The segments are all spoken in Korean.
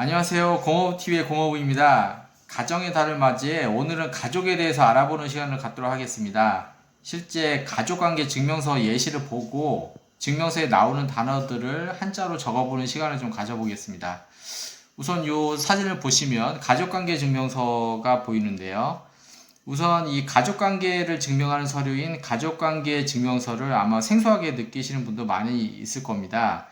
안녕하세요. 공업TV의 공업입니다. 가정의 달을 맞이해 오늘은 가족에 대해서 알아보는 시간을 갖도록 하겠습니다. 실제 가족관계 증명서 예시를 보고 증명서에 나오는 단어들을 한자로 적어보는 시간을 좀 가져보겠습니다. 우선 이 사진을 보시면 가족관계 증명서가 보이는데요. 우선 이 가족관계를 증명하는 서류인 가족관계 증명서를 아마 생소하게 느끼시는 분도 많이 있을 겁니다.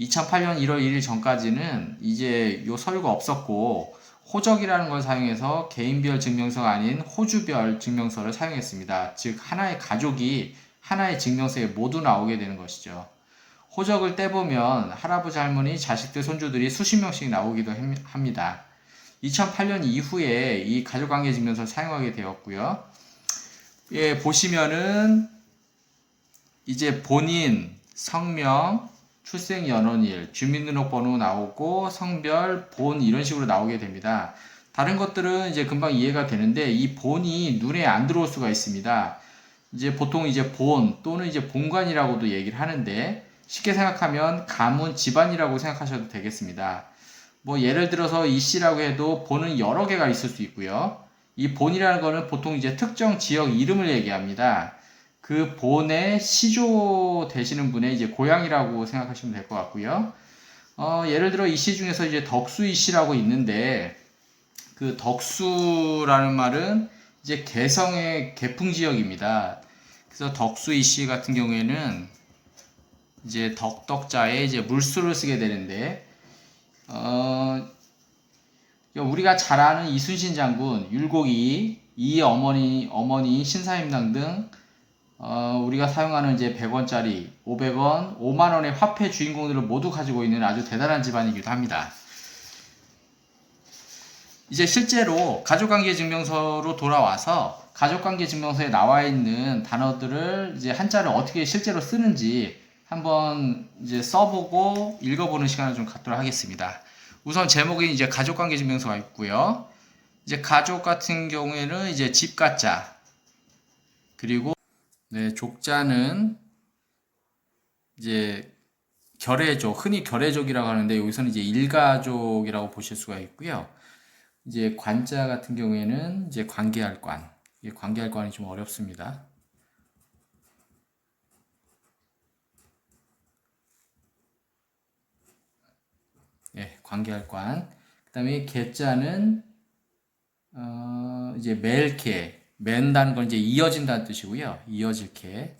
2008년 1월 1일 전까지는 이제 요 서류가 없었고 호적이라는 걸 사용해서 개인별 증명서가 아닌 호주별 증명서를 사용했습니다. 즉 하나의 가족이 하나의 증명서에 모두 나오게 되는 것이죠. 호적을 떼보면 할아버지 할머니 자식들 손주들이 수십 명씩 나오기도 함- 합니다. 2008년 이후에 이 가족관계 증명서를 사용하게 되었고요. 예, 보시면은 이제 본인, 성명, 출생 연원일, 주민등록번호 나오고 성별, 본 이런 식으로 나오게 됩니다. 다른 것들은 이제 금방 이해가 되는데 이 본이 눈에 안 들어올 수가 있습니다. 이제 보통 이제 본 또는 이제 본관이라고도 얘기를 하는데 쉽게 생각하면 가문 집안이라고 생각하셔도 되겠습니다. 뭐 예를 들어서 이 씨라고 해도 본은 여러 개가 있을 수 있고요. 이 본이라는 거는 보통 이제 특정 지역 이름을 얘기합니다. 그 본의 시조 되시는 분의 이제 고향이라고 생각하시면 될 것 같고요. 어, 예를 들어 이 시 중에서 이제 덕수 이 씨라고 있는데 그 덕수라는 말은 이제 개성의 개풍 지역입니다. 그래서 덕수 이씨 같은 경우에는 이제 덕덕자에 이제 물수를 쓰게 되는데 어, 우리가 잘 아는 이순신 장군, 율곡이, 이 어머니, 어머니, 신사임당 등 어, 우리가 사용하는 이제 100원짜리, 500원, 5만원의 화폐 주인공들을 모두 가지고 있는 아주 대단한 집안이기도 합니다. 이제 실제로 가족관계 증명서로 돌아와서 가족관계 증명서에 나와 있는 단어들을 이제 한자를 어떻게 실제로 쓰는지 한번 이제 써보고 읽어보는 시간을 좀 갖도록 하겠습니다. 우선 제목이 이제 가족관계 증명서가 있고요. 이제 가족 같은 경우에는 이제 집 가자 그리고 네, 족자는 이제 결애족, 흔히 결애족이라고 하는데 여기서는 이제 일가족이라고 보실 수가 있고요. 이제 관자 같은 경우에는 이제 관계할 관. 관계할 관이 좀 어렵습니다. 예, 관계할 관. 그다음에 개자는 어, 이제 멜개. 맨다는 건 이제 이어진다는 뜻이고요. 이어질 개.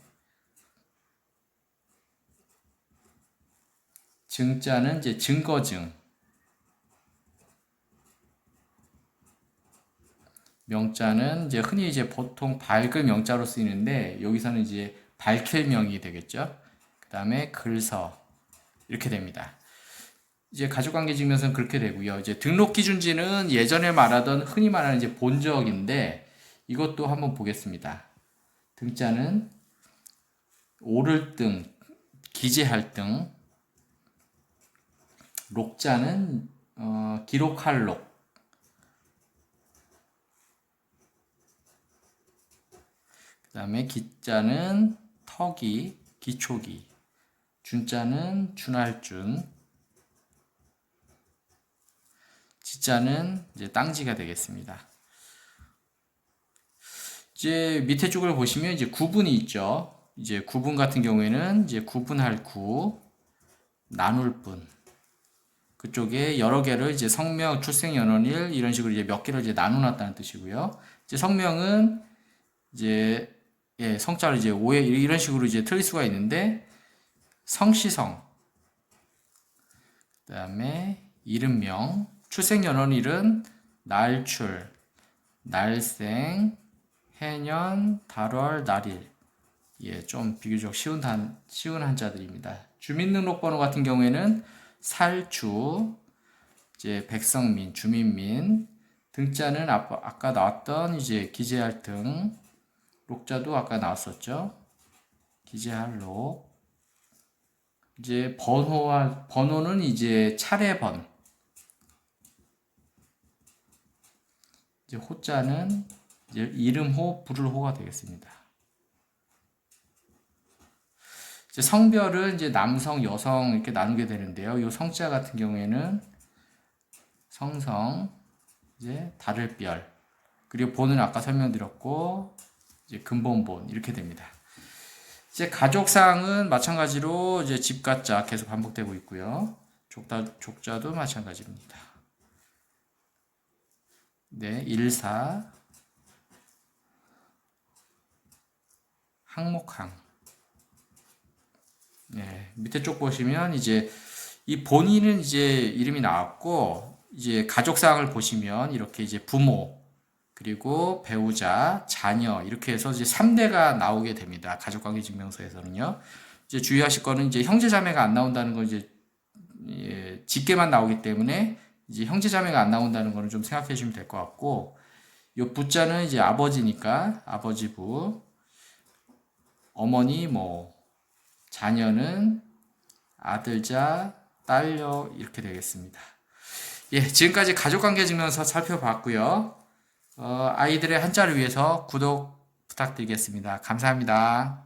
증자는 이제 증거증. 명자는 이제 흔히 이제 보통 밝을 명자로 쓰이는데 여기서는 이제 밝힐 명이 되겠죠. 그 다음에 글서 이렇게 됩니다. 이제 가족관계 증명서는 그렇게 되고요. 이제 등록 기준지는 예전에 말하던 흔히 말하는 이제 본적인데 이것도 한번 보겠습니다. 등자는 오를 등, 기재할 등, 록자는 어, 기록할 록, 그 다음에 기자는 터기, 기초기, 준자는 준할 준, 지자는 이제 땅지가 되겠습니다. 이제 밑에 쪽을 보시면 이제 구분이 있죠. 이제 구분 같은 경우에는 이제 구분할 구, 나눌 분. 그쪽에 여러 개를 이제 성명, 출생 연원일 이런 식으로 이제 몇 개를 이제 나눠 놨다는 뜻이고요. 이제 성명은 이제 예, 성자를 이제 오해 이런 식으로 이제 틀릴 수가 있는데 성시성 그다음에 이름명 출생 연원일은 날출 날생 해년 달월 날일 예, 좀 비교적 쉬운 단 쉬운 한자들입니다. 주민등록번호 같은 경우에는 살주 이제 백성민 주민민 등자는 아까, 아까 나왔던 이제 기재할 등 록자도 아까 나왔었죠. 기재할 록. 이제 번호와 번호는 이제 차례번. 이제 호자는 이제 이름호, 부를호가 되겠습니다. 이제 성별은 이제 남성, 여성 이렇게 나누게 되는데요. 이 성자 같은 경우에는 성성, 이제 다를 별, 그리고 본은 아까 설명드렸고, 이제 근본본 이렇게 됩니다. 이제 가족상은 마찬가지로 이제 집가자 계속 반복되고 있고요. 족자, 족자도 마찬가지입니다. 네, 일사, 항목항. 네, 밑에 쪽 보시면 이제 이 본인은 이제 이름이 나왔고 이제 가족상을 보시면 이렇게 이제 부모 그리고 배우자, 자녀 이렇게 해서 이제 3대가 나오게 됩니다. 가족 관계 증명서에서는요. 이제 주의하실 거는 이제 형제 자매가 안 나온다는 건 이제 예, 직계만 나오기 때문에 이제 형제 자매가 안 나온다는 거는 좀 생각해 주시면 될 것 같고 요 부자는 이제 아버지니까 아버지 부 어머니 뭐 자녀는 아들자 딸녀 이렇게 되겠습니다. 예, 지금까지 가족관계 증명서 살펴봤고요. 어, 아이들의 한자를 위해서 구독 부탁드리겠습니다. 감사합니다.